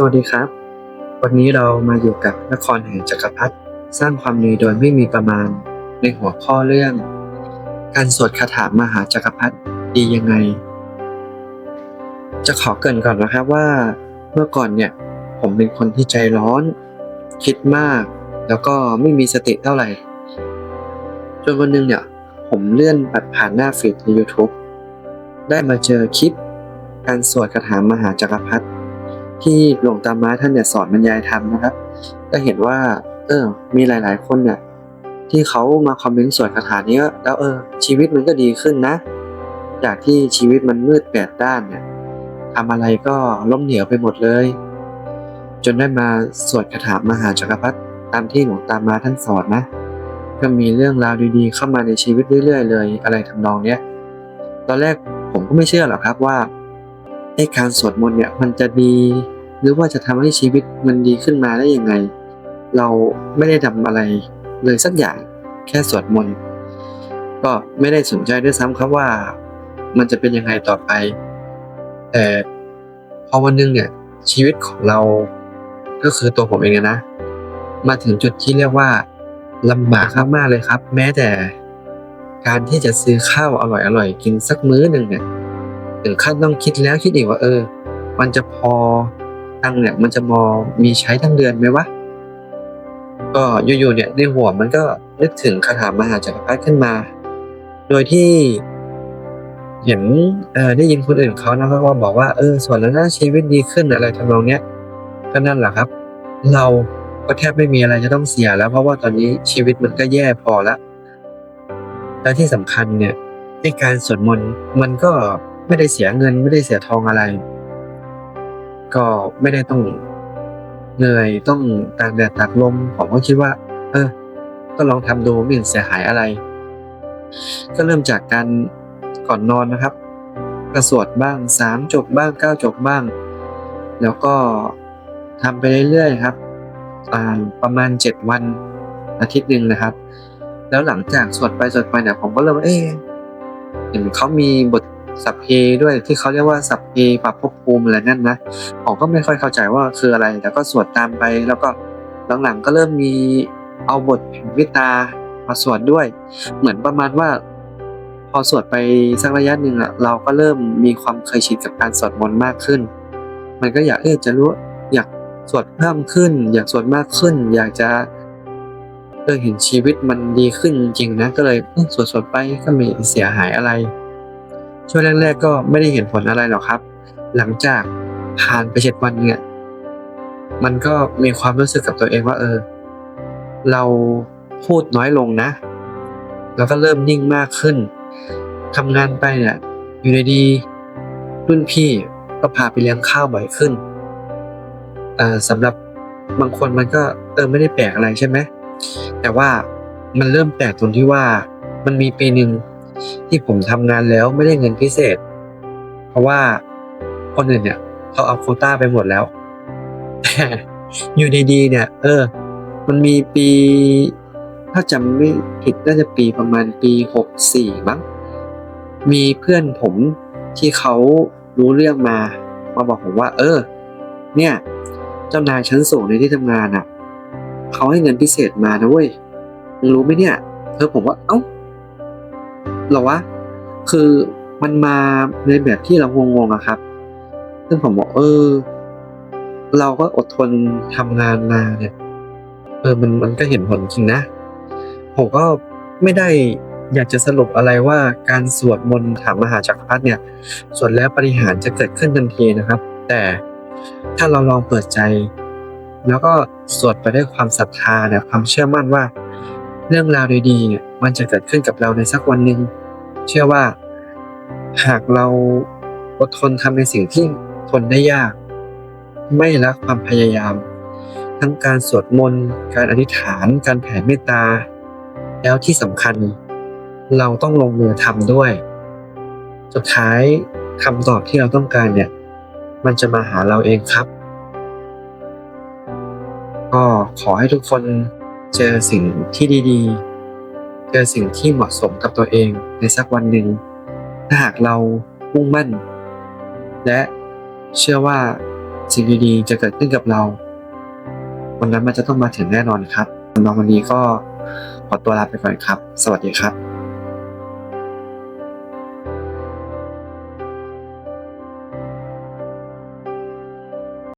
สวัสดีครับ วันนี้เรามาอยู่กับนครแห่งจักรพรรดิสร้างความดีโดยไม่มีประมาณ ในหัวข้อเรื่อง การสวดคาถามหาจักรพรรดิดียังไง จะขอเกินก่อนนะครับว่า เมื่อก่อนเนี่ยผมเป็นคนที่ใจร้อน คิดมาก แล้วก็ไม่มีสติเท่าไหร่จนวันหนึงเนี่ย ผมเลื่อนปัดผ่านหน้าฟีดใน YouTube ได้มาเจอคลิป การสวดคาถามหาจักรพรรดิ ที่หลวงตาม้าท่านเนี่ยสอนบรรยายธรรมนะครับ ก็เห็นว่า เออ มีหลาย ๆ คนเนี่ยที่เขามาคอมเมนต์สวดคาถานี้แล้วเออ ชีวิตมันก็ดีขึ้นนะ จากที่ชีวิตมันมืดแปดด้านเนี่ยทำอะไรก็ล้มเหนียวไปหมดเลย จนได้มาสวดคาถามหาจักรพรรดิตามที่หลวงตามาท่านสอนนะ ก็มีเรื่องราวดีๆ เข้ามาในชีวิตเรื่อย ๆ เลย อะไรทำนองเนี้ยตอนแรกผมก็ไม่เชื่อหรอกครับว่า ไอ้การสวดมนต์เนี่ยมันจะดี หรือว่าจะทำให้ชีวิตมันดีขึ้นมาได้ยังไง เราไม่ได้ทำอะไรเลยสักอย่างแค่สวดมนต์ก็ไม่ได้สนใจด้วยซ้ำครับว่า มันจะเป็นยังไงต่อไป แต่พอวันหนึงเนี่ย ชีวิตของเราก็คือตัวผมเองนะ มาถึงจุดที่เรียกว่าลำบากมากๆเลยครับ แม้แต่การที่จะซื้อข้าวอร่อยๆกินสักมื้อหนึ่งเนี่ย ถึงขั้นต้องคิดแล้วคิดอีกว่าเออ มันจะพอตังเนี่ยมันจะมอมีใช้ทั้งเดือนไหมวะก็อยู่ๆเนี่ยในหัวมันก็นึกถึงคาถามหาจักรพรรดิขึ้นมา โดยที่เห็นเออได้ยินคนอื่นเขานะเขาก็บอกว่าเออส่วนแล้วนะชีวิตดีขึ้นอะไรทำนองเนี้ยก็นั่นแหละครับ เราก็แทบไม่มีอะไรจะต้องเสียแล้ว เพราะว่าตอนนี้ชีวิตมันก็แย่พอแล้วและที่สำคัญเนี่ยในการสวดมนต์มันก็ ไม่ได้เสียเงิน ไม่ได้เสียทองอะไร ก็ไม่ได้ต้องเหนื่อยต้องตากแดดตากลมผมก็คิดว่า เออ ก็ลองทำดูไม่เห็นเสียหายอะไร ก็เริ่มจากการก่อนนอนนะครับกระสวดบ้างสามจบบ้างเก้าจบบ้าง แล้วก็ทำไปเรื่อยๆครับประมาณเจ็ดวันอาทิตย์หนึ่งนะครับ แล้วหลังจากสวดไปสวดไปเนี่ยผมก็เริ่มว่าเอ๊เห็นเขามีบท สัพเพด้วยที่เขาเรียกว่าสัพเพปรับภพภูมิอะไรนั่นนะผมก็ไม่ค่อยเข้าใจว่าคืออะไรแต่ก็สวดตามไป แล้วก็หลังๆก็เริ่มมีเอาบทแห่งวิตามาสวดด้วย เหมือนประมาณว่า พอสวดไปสักระยะหนึ่งอะเราก็เริ่มมีความเคยชินกับการสวดมนต์มากขึ้น มันก็อยากเออจะรู้อยากสวดเพิ่มขึ้น อยากสวดมากขึ้น อยากจะเออเห็นชีวิตมันดีขึ้นจริงนะก็เลยเออสวดสวดๆไปก็ไม่เสียหายอะไร ช่วงแรกๆก็ไม่ได้เห็นผลอะไรหรอกครับ หลังจากผ่านไปเจ็ดวันเนี่ย มันก็มีความรู้สึกกับตัวเองว่า เออ เราพูดน้อยลงนะ แล้วก็เริ่มนิ่งมากขึ้นทำงานไปเนี่ย อยู่ในดีรุ่นพี่ก็พาไปเลี้ยงข้าวบ่อยขึ้นอ่อสำหรับบางคนมันก็เออไม่ได้แปลกอะไรใช่ไหมแต่ว่ามันเริ่มแปลกตรงที่ว่ามันมีปีหนึ่ง ที่ผมทำงานแล้วไม่ได้เงินพิเศษ เพราะว่าคนอื่นเนี่ยเขาเอาโควต้าไปหมดแล้ว อยู่ดีๆเนี่ย เออ มันมีปีถ้าจำไม่ผิดน่าจะปีประมาณปีหกสี่มั้งมีเพื่อนผมที่เขารู้เรื่องมา มาบอกผมว่า เออ เนี่ย เจ้านายชั้นสูงในที่ทำงานอะเขาให้เงินพิเศษมานะเว้ยมึงรู้ไหมเนี่ยเออผมว่า เอ้า หรอวะ คือมันมาในแบบที่เรางงๆอะครับ ซึ่งผมบอกเออ เราก็อดทนทำงานมาเนี่ย เออมันมันก็เห็นผลจริงนะ ผมก็ไม่ได้อยากจะสรุปอะไรว่าการสวดมนต์ถามมหาจักรพรรดิเนี่ยสวดแล้วปฏิหารจะเกิดขึ้นทันทีนะครับ แต่ถ้าเราลองเปิดใจ แล้วก็สวดไปด้วยความศรัทธาเนี่ยความเชื่อมั่นว่า เรื่องราวดีๆเนี่ย มันจะเกิดขึ้นกับเราในสักวันหนึ่งเชื่อว่า หากเราอดทนทำในสิ่งที่ทนได้ยาก ไม่ละความพยายาม ทั้งการสวดมนต์การอธิษฐาน การแผ่เมตตา แล้วที่สำคัญ เราต้องลงมือทำด้วย สุดท้ายคำตอบที่เราต้องการเนี่ย มันจะมาหาเราเองครับ ก็ขอให้ทุกคนเจอสิ่งที่ดี ๆ เจอสิ่งที่เหมาะสมกับตัวเองในสักวันหนึ่ง ถ้าหากเรามุ่งมั่น และเชื่อว่าสิ่งดีๆจะเกิดขึ้นกับเราวันนั้นมันจะต้องมาถึงแน่นอนครับสำหรับวันนี้ก็ขอตัวลาไปก่อนครับ สวัสดีครับ